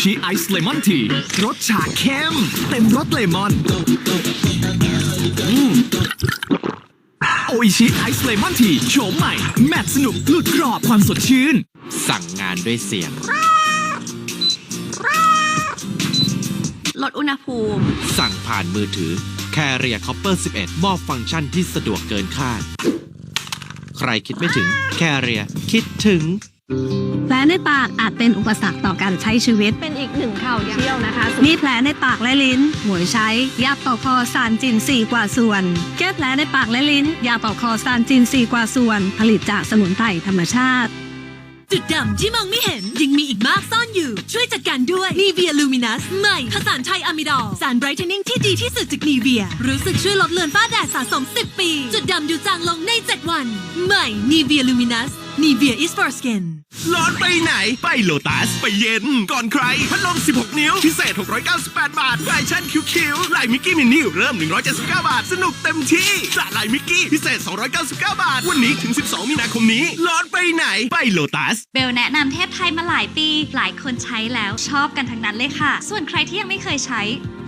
ชิไอซ์เลมอนทีรสชาเข้มเต็มรสเลมอนอืมโออิชิไอซ์เลมอนทีโฉมใหม่ แมตสนุกหลุดกรอบความสดชื่น สั่งงานด้วยเสียง ลดอุณหภูมิ สั่งผ่านมือถือ Carrier Copper 11 มอบฟังก์ชันที่สะดวกเกินคาด ใครคิดไม่ถึง Carrier คิดถึงแผล ในปากอาจเป็นอุปสรรคต่อการใช้ชีวิต เป็นอีกหนึ่งข่าวเที่ยวนะคะมีแผลในปากและลิ้น หมวยใช้ยาเป่าคอซานจินสี่กว่าส่วน แก้แผลในปากและลิ้น ยาเป่าคอซานจินสี่กว่าส่วน ผลิตจากสมุนไพรธรรมชาติจุดดำที่มองไม่เห็นยังมีอีกมากซ่อนอยู่ ช่วยจัดการด้วย Nivea Luminous ใหม่ผสานไทยอะมิดอลสารไบรท์เทนนิ่งที่ดีที่สุดจาก Nivea รู้สึกช่วยลดเลือนฝ้าแดดสะสม 10 ปี จุดดำดูจางลงใน 7 วัน ใหม่ Nivea Luminous Nivea is for skin ร้อนไปไหน ไปโลตัส ไปเย็น ก่อนใคร พัดลม 16 นิ้ว พิเศษ 698 บาทแฟชั่นคิวๆลายมิกกี้มินิเริ่ม 179 บาท สนุกเต็มที่จากลายมิกกี้ พิเศษ 299 บาท วันนี้ถึง 12 มีนาคมนี้ ร้อนไปไหน ไปโลตัส เบลแนะนำเทพไทยมาหลายปี หลายคนใช้แล้วชอบกันทั้งนั้นเลยค่ะ ส่วนใครที่ยังไม่เคยใช้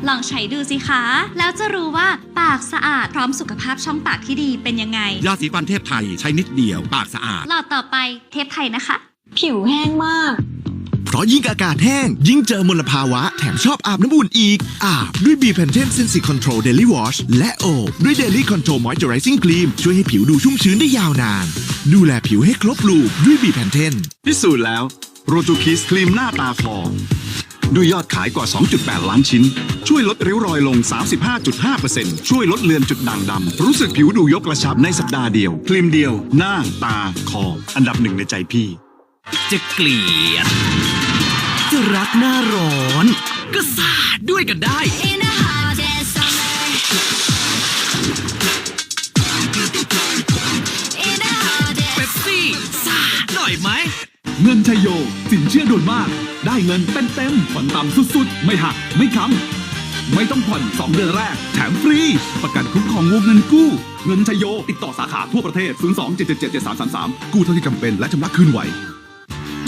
ลองใช้ดูสิคะ แล้วจะรู้ว่าปากสะอาดพร้อมสุขภาพช่องปากที่ดีเป็นยังไง ยาสีฟันเทพไทยใช้นิดเดียว ปากสะอาด หลอดต่อไปเทพไทยนะคะ ผิวแห้งมาก เพราะยิ่งอากาศแห้ง ยิ่งเจอมลภาวะ แถมชอบอาบน้ำอุ่นอีก อาบด้วย b p e n t e n Sensi Control Daily Wash และโอบด้วย Daily Control Moisturizing Cream ช่วยให้ผิวดูชุ่มชื้นได้ยาวนาน ดูแลผิวให้ครบลูปด้วย b p e n t e n พิสูจน์แล้วโรจูคิสครีมหน้าตาฟอง ด้วยยอดขายกว่า 2.8 ล้านชิ้น ช่วยลดริ้วรอยลง 35.5%ช่วยลดเลือนจุดด่างดำ รู้สึกผิวดูยกกระชับในสัปดาห์เดียวครีมเดียว หน้า ตา คอ อันดับหนึ่งในใจพี่ จะเกลียด จะรักหน้าร้อน ก็สาดด้วยกันได้ เงินชัยโย สินเชื่อด่วนมาก ได้เงินเต็มเต็มๆผ่อนต่ำสุดๆ ไม่หัก ไม่ค้ำไม่ต้องผ่อน 2 เดือนแรก แถมฟรี ประกันคุ้มครองวงเงินกู้ เงินชัยโย ติดต่อสาขาทั่วประเทศ 02 777 7333 กู้เท่าที่จำเป็นและชำระคืนไหว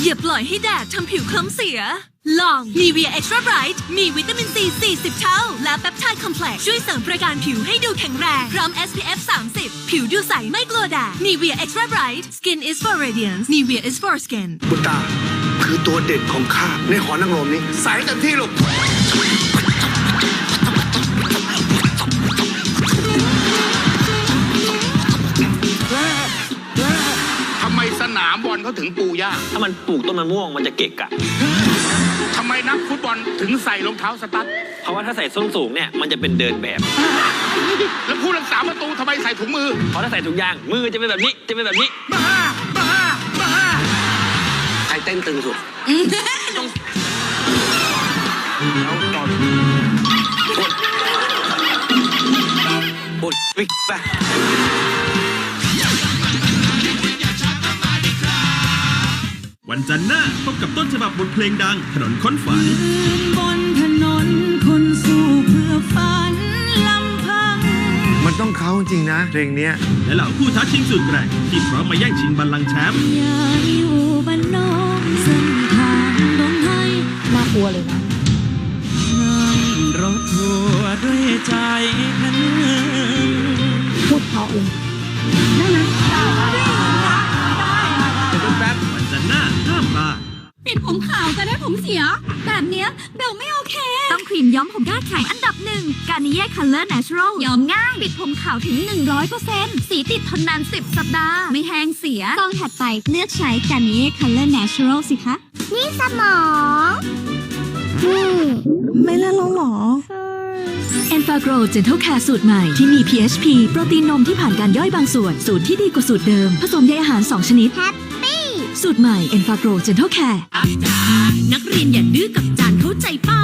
อย่าปล่อยให้แดดทำผิวคล้ำเสีย ลอง Nivea Extra Bright มีวิตามินซี 40 เท่า และแปปไทด์คอมเพล็กซ์ช่วยเสริมประการผิวให้ดูแข็งแรง พร้อม SPF 30 ผิวดูใสไม่กลัวแดด Nivea Extra Bright Skin is for radiance Nivea is for skin คุณตา คือตัวเด่นของข้าในหอนางรมนี้ใส่เต็มที่ลูก ถึงปูยากถ้ามันปลูกต้นมะม่วงมันจะเกะกะ ทำไมนักฟุตบอลถึงใส่รองเท้าสตั๊ดเพราะว่าถ้าใส่ส้นสูงเนี่ยมันจะเป็นเดินแบบ แล้วผู้รักษาประตูทำไมใส่ถุงมือเพราะถ้าใส่ถุงยางมือจะเป็นแบบนี้จะเป็นแบบนี้ บ้าบ้าบ้าใครเต้นตึงสุดปุดวิกไป วันจันทร์หน้าพบกับต้นฉบับบทเพลงดัง ถนนค้นฝัน บนถนนคนสู้เพื่อฝันลำพัง มันต้องเขาจริงนะ เพลงเนี้ย และเหล่าผู้ท้าชิงสุดแกร่งที่พร้อมมาแย่งชิงบัลลังก์แชมป์อย่าอยู่บ้านนอกเส้นทางดงไทยน่ากลัวเลยนะนั่งรถทัวร์ด้วยใจคันหนึ่งพูดเพราะเลย ปิดผมขาวจะได้ผมเสีย แบบเนี้ยเบลไม่โอเค ต้องครีมย้อมผมยอดขายอันดับหนึ่งการนิเย่คัลเลอร์เนเชอรัลย้อมง่าย ปิดผมขาวถึง 100%สีติดทนนาน 10 สัปดาห์ ไม่แห้งเสียต้องถัดไปเลือกใช้การนิเย่คัลเลอร์เนเชอรัลสิคะ นี่สมองไม่เล่นแล้วหรอ e n f a g r o Gentle Care สูตรใหม่ ที่มี PHP โปรตีนนมที่ผ่านการย่อยบางส่วน สูตรที่ดีกว่าสูตรเดิม ผสมใยอาหาร 2 ชนิด แฮปปี้ สูตรใหม่ e n f a g r o Gentle Care นักเรียนอย่าดื้อกับจานเข้าใจเป้า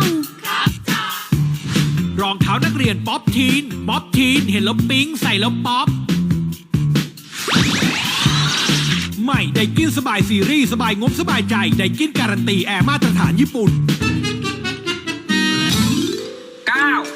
รองเท้านักเรียนป๊อปทีนป๊อปทีน เห็นแล้วปิ๊งใส่แล้วป๊อปใหม่ไดกินสบายซีรีส์สบายงบสบายใจไดกินการันตีแอร์มาตรฐานญี่ปุ่น 9